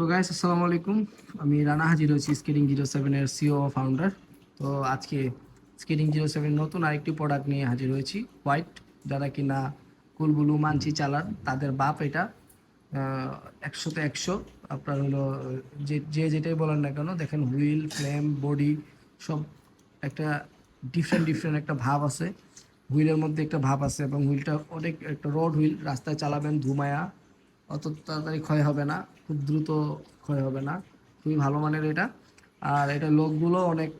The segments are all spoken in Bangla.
তো গাইস আসসালামু আলাইকুম। আমি রানা হাজির হয়েছি স্কেটিং জিরো সেভেনের সিও ফাউন্ডার তো আজকে স্কেটিং জিরো সেভেন নতুন আরেকটি প্রোডাক্ট নিয়ে হাজির হয়েছি। হোয়াইট যারা কিনা কুলবুলু মানছি চালান, তাদের বাপ এটা। একশোতে একশো। আপনার হলো, যে যে যেটাই বলেন না কেন, দেখেন হুইল, ফ্লেম, বডি, সব একটা ডিফারেন্ট ডিফারেন্ট একটা ভাব আছে। হুইলের মধ্যে একটা ভাব আছে এবং হুইলটা অনেক একটা রড হুইল, রাস্তায় চালাবেন ধুমায়া। অত তাড়াতাড়ি ক্ষয় হবে না, খুব দ্রুত ক্ষয় হবে না। খুবই ভালো মানের এটা। আর এটা লকগুলো অনেক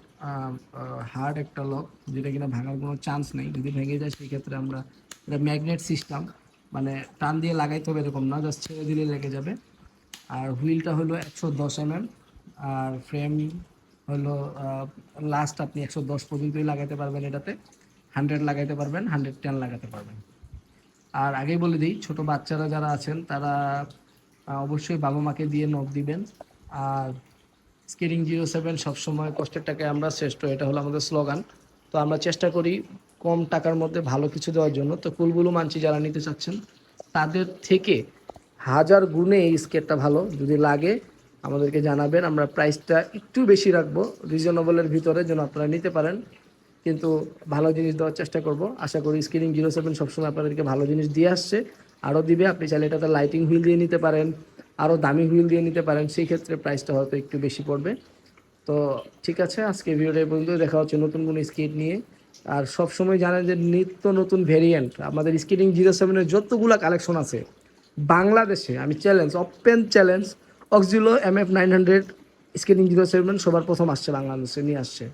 হার্ড একটা লক, যেটা কিনা ভাঙার কোনো চান্স নেই। যদি ভেঙে যায় সেক্ষেত্রে আমরা এটা ম্যাগনেট সিস্টেম মানে টান দিয়ে লাগাইতে হবে এরকম না জাস্ট ছেড়ে দিলে লেগে যাবে। আর হুইলটা হলো একশো দশ এম আর ফ্রেম হলো লাস্ট আপনি একশো দশ পর্যন্তই লাগাতে পারবেন এটাতে। হান্ড্রেড লাগাইতে পারবেন হান্ড্রেড টেন লাগাতে পারবেন। আর আগেই বলে দিই, ছোট বাচ্চারা যারা আছেন, তারা অবশ্যই বাবা মাকে দিয়ে নখ দিবেন। আর স্কেটিং জিরো সেভেন সবসময় কষ্টের টাকায় আমরা শ্রেষ্ঠ, এটা হলো আমাদের স্লোগান। তো আমরা চেষ্টা করি কম টাকার মধ্যে ভালো কিছু দেওয়ার জন্য। তো কুলবুলু মানছি যারা নিতে চাচ্ছেন, তাদের থেকে হাজার গুণে এই স্কেটটা ভালো। যদি লাগে, আমাদেরকে জানাবেন। আমরা প্রাইসটা একটু বেশি রাখব রিজনেবলের ভিতরে যেন আপনারা নিতে পারেন। কিন্তু ভালো জিনিস দেওয়ার চেষ্টা করব। আশা করি স্ক্রিনিং জিরো সেভেন সবসময় আপনাদেরকে ভালো জিনিস দিয়ে আসছে। আরও দিবে, আপনি চাইলে এটাতে লাইটিং হুইল দিয়ে নিতে পারেন, আরও দামি হুইল দিয়ে নিতে পারেন, সেই ক্ষেত্রে প্রাইসটা হয়তো একটু বেশি পড়বে। তো ঠিক আছে, আজকে ভিডিওটা পর্যন্ত দেখা হচ্ছে নতুন কোনো স্কেট নিয়ে। আর সব সময় জানেন যে নিত্য নতুন ভেরিয়েন্ট আমাদের স্কেটিং জিরো সেভেনের যতগুলো কালেকশন আছে, বাংলাদেশে আমি challenge open challenge Oxelo M F nine hundred skating zero seven সবার প্রথম আসছে, বাংলাদেশে নিয়ে আসছে।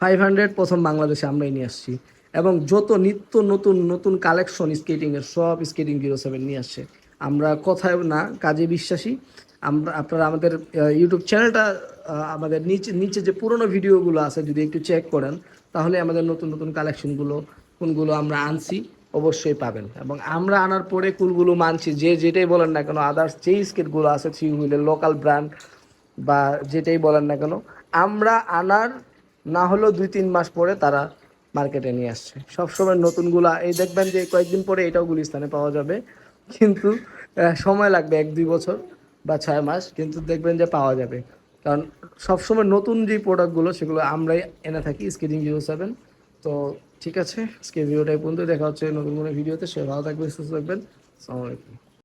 ফাইভ হান্ড্রেড প্রথম বাংলাদেশে আমরাই নিয়ে আসছি। এবং যত নিত্য নতুন নতুন কালেকশন স্কেটিংয়ের, সব স্কেটিং জিরো সেভেন নিয়ে আসছে। আমরা কথায় না, কাজে বিশ্বাসী। আমরা, আপনারা আমাদের ইউটিউব চ্যানেলটা আমাদের নিচে নিচে যে পুরনো ভিডিওগুলো আছে, যদি একটু চেক করেন, তাহলে আমাদের নতুন নতুন কালেকশনগুলো, কোনগুলো আমরা আনছি, অবশ্যই পাবেন। এবং আমরা আনার পরে কোনগুলো মানছি, যে যেটাই বলেন না কেন আদার্স যেই স্কেটগুলো আছে, থ্রি হুইলের লোকাল ব্র্যান্ড বা যেটাই বলেন না কেন, আমরা আনার না হলেও দুই তিন মাস পরে তারা মার্কেটে নিয়ে আসছে। সবসময় নতুনগুলা, এই দেখবেন যে কয়েকদিন পরে এটাও গুলিস্তানে পাওয়া যাবে। কিন্তু সময় লাগবে এক, দুই বছর বা ছয় মাস, কিন্তু দেখবেন যে পাওয়া যাবে। কারণ সবসময় নতুন যে প্রোডাক্টগুলো সেগুলো আমরাই এনে থাকি স্কেটিং জিরো সেভেন তো ঠিক আছে, আজকে ভিডিওটা এই পর্যন্ত দেখা হচ্ছে নতুন কোনো ভিডিওতে। সে ভালো থাকবেন, সুস্থ থাকবেন। আসসালামু আলাইকুম